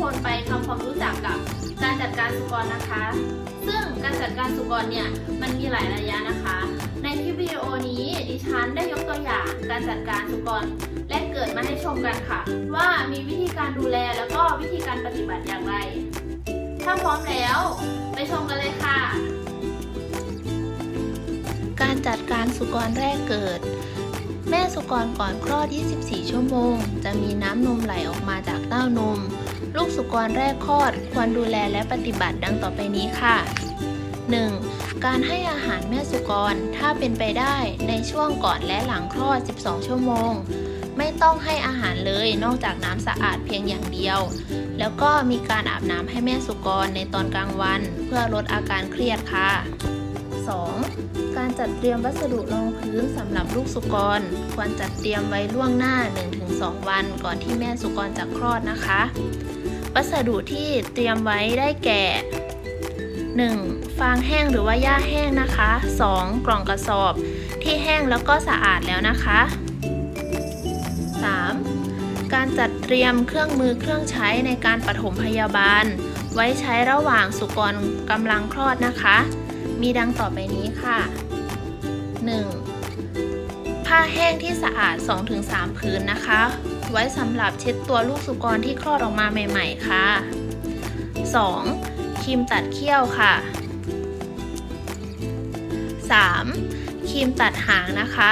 คนไปทำความรู้จักกับการจัดการสุกรนะคะ ซึ่งการจัดการสุกรเนี่ยมันมีหลายระยะนะคะ ในคลิปวิดีโอนี้ดิฉันได้ยกตัวอย่างการจัดการสุกรแรกเกิดมาให้ชมกันค่ะ ว่ามีวิธีการดูแลแล้วก็วิธีการปฏิบัติอย่างไร ถ้าพร้อมแล้ว ไปชมกันเลยค่ะ การจัดการสุกรแรกเกิด สุกรก่อนคลอด 24 ชั่วโมง จะมีน้ำนมไหลออกมาจากเต้านม ลูกสุกรแรกคลอดควรดูแลและปฏิบัติดังต่อไปนี้ค่ะ 1. การให้อาหารแม่สุกร ถ้าเป็นไปได้ในช่วงก่อนและหลังคลอด 12 ชั่วโมง ไม่ต้องให้อาหารเลยนอกจากน้ำสะอาดเพียงอย่างเดียว แล้วก็มีการอาบน้ำให้แม่สุกรในตอนกลางวัน เพื่อลดอาการเครียดค่ะ 2. การจัดเตรียมวัสดุรองพื้นสำหรับลูกสุกร ควรจัดเตรียมไว้ล่วงหน้า 1-2 วันก่อนที่แม่สุกรจะคลอดนะคะ วัสดุที่เตรียมไว้ได้แก่ 1. ฟางแห้งหรือว่าหญ้าแห้งนะคะ 2. กล่องกระสอบที่แห้งแล้วก็สะอาดแล้วนะคะ 3. การจัดเตรียมเครื่องมือเครื่องใช้ในการปฐมพยาบาล ไว้ใช้ระหว่างสุกรกำลังคลอดนะคะ มีดังต่อไปนี้ค่ะ ผ้าแห้งที่สะอาด 2-3ผืนนะคะ ไว้สำหรับเช็ดตัวลูกสุกรที่คลอดออกมาใหม่ ๆ ค่ะ 2. ครีมตัดเขี้ยวค่ะ 3. ครีมตัดหางนะคะ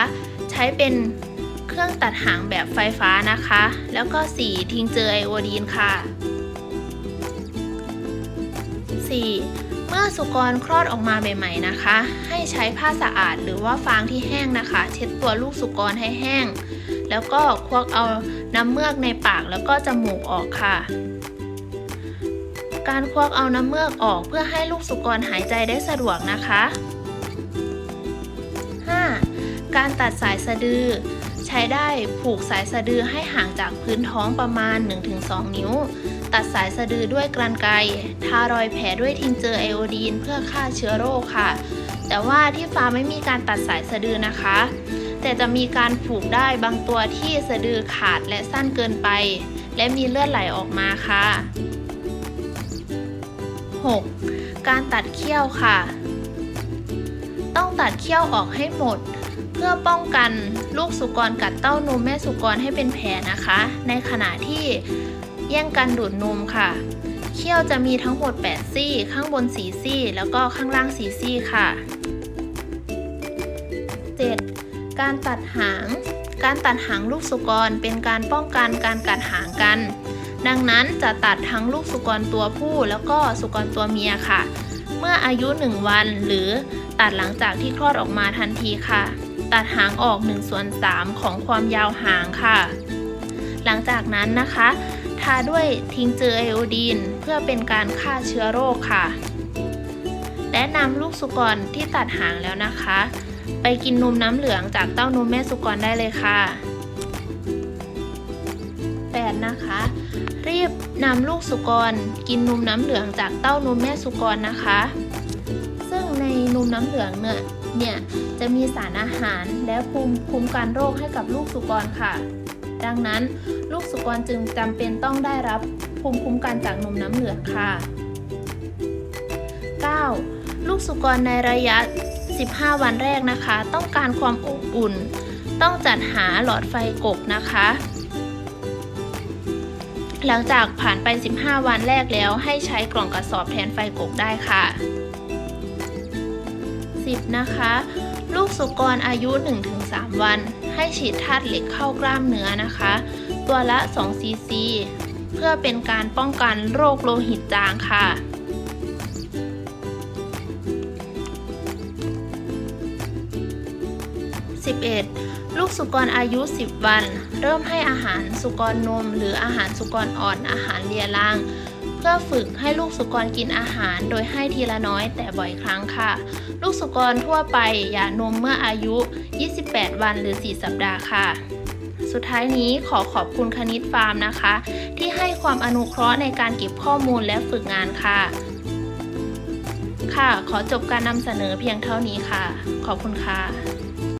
ใช้เป็นเครื่องตัดหางแบบไฟฟ้านะคะ แล้วก็ 4. ทิงเจอไอโอดีนค่ะ 4. เมื่อสุกรคลอดออกมาใหม่ๆนะคะ ให้ใช้ผ้าสะอาดหรือว่าฟางที่แห้งนะคะ เช็ดตัวลูกสุกรให้แห้ง แล้วก็ควักเอาน้ำเมือกในปากแล้วก็จมูกออกค่ะ การควักเอาน้ำเมือกออกเพื่อให้ลูกสุกรหายใจได้สะดวกนะคะ 5. การตัดสายสะดือ ใช้ได้ผูกสายสะดือให้ห่างจากพื้นท้องประมาณ 1-2 นิ้ว ตัดสายสะดือด้วยกรรไกรทารอยแผลด้วยทิงเจอไอโอดีน เพื่อฆ่าเชื้อโรคค่ะ แต่ว่าที่ฟาร์มไม่มีการตัดสายสะดือนะคะ แต่จะมีการผูกได้บางตัวที่สะดือขาดและสั้นเกินไป และมีเลือดไหลออกมาค่ะ 6. การตัดเขี้ยวค่ะ ต้องตัดเขี้ยวออกให้หมด เพื่อป้องกันลูกสุกรกัดเต้านมแม่สุกรให้เป็นแผลนะคะ ในขณะที่ แย่งกันดูดนมค่ะ เขี้ยวจะมีทั้งหมด 8 ซี่ ข้างบน4ซี่ แล้วก็ข้างล่าง4ซี่ค่ะ 7. การตัดหาง การตัดหางลูกสุกรเป็นการป้องกันการกัดหางกัน ดังนั้นจะตัดทั้งลูกสุกรตัวผู้แล้วก็สุกรตัวเมียค่ะ เมื่ออายุ 1 วันหรือตัดหลังจากที่คลอดออกมาทันทีค่ะ ตัดหางออก1ส่วน3ของความยาวหางค่ะ หลังจากนั้นนะคะ ทาด้วยทิงเจอไอโอดีน เพื่อเป็นการฆ่าเชื้อโรคค่ะ และนำลูกสุกรที่ตัดหางแล้วนะคะ ไปกินนมน้ำเหลืองจากเต้านมแม่สุกรได้เลยค่ะ 8. นะคะ รีบนำลูกสุกรกินนมน้ำเหลืองจากเต้านมแม่สุกรนะคะ ซึ่งในนมน้ำเหลืองเนี่ยเนี่ยจะมีสารอาหารและภูมิคุ้มกันโรคให้กับลูกสุกรค่ะ ดังนั้น ลูกสุกรจึงจำเป็นต้องได้รับภูมิคุ้มกันจากนมน้ำเหลืองค่ะ 9. ลูกสุกรในระยะ 15 วันแรกนะคะ ต้องการความอบอุ่น ต้องจัดหาหลอดไฟกบนะคะ หลังจากผ่านไป 15 วันแรกแล้วให้ใช้กล่องกระสอบแทนไฟกบได้ค่ะ 10. นะคะ ลูกสุกรอายุ 1-3 วัน ให้ฉีดธาตุเหล็กเข้ากล้ามเนื้อนะคะ ตัวละ 2 ซีซี เพื่อเป็นการป้องกันโรคโลหิตจางค่ะ 11. ลูกสุกรอายุ 10 วัน เริ่มให้อาหารสุกรนม หรืออาหารสุกรอ่อนอาหารเลียลาง เพื่อฝึกให้ลูกสุกรกินอาหารโดยให้ทีละน้อยแต่บ่อยครั้งค่ะ ลูกสุกรทั่วไปหย่านมเมื่ออายุ 28 วันหรือ 4 สัปดาห์ค่ะ สุดท้ายนี้ขอขอบคุณคณิตฟาร์มนะคะ ที่ให้ความอนุเคราะห์ในการเก็บข้อมูลและฝึกงานค่ะ ค่ะ ขอจบการนำเสนอเพียงเท่านี้ค่ะ ขอบคุณค่ะ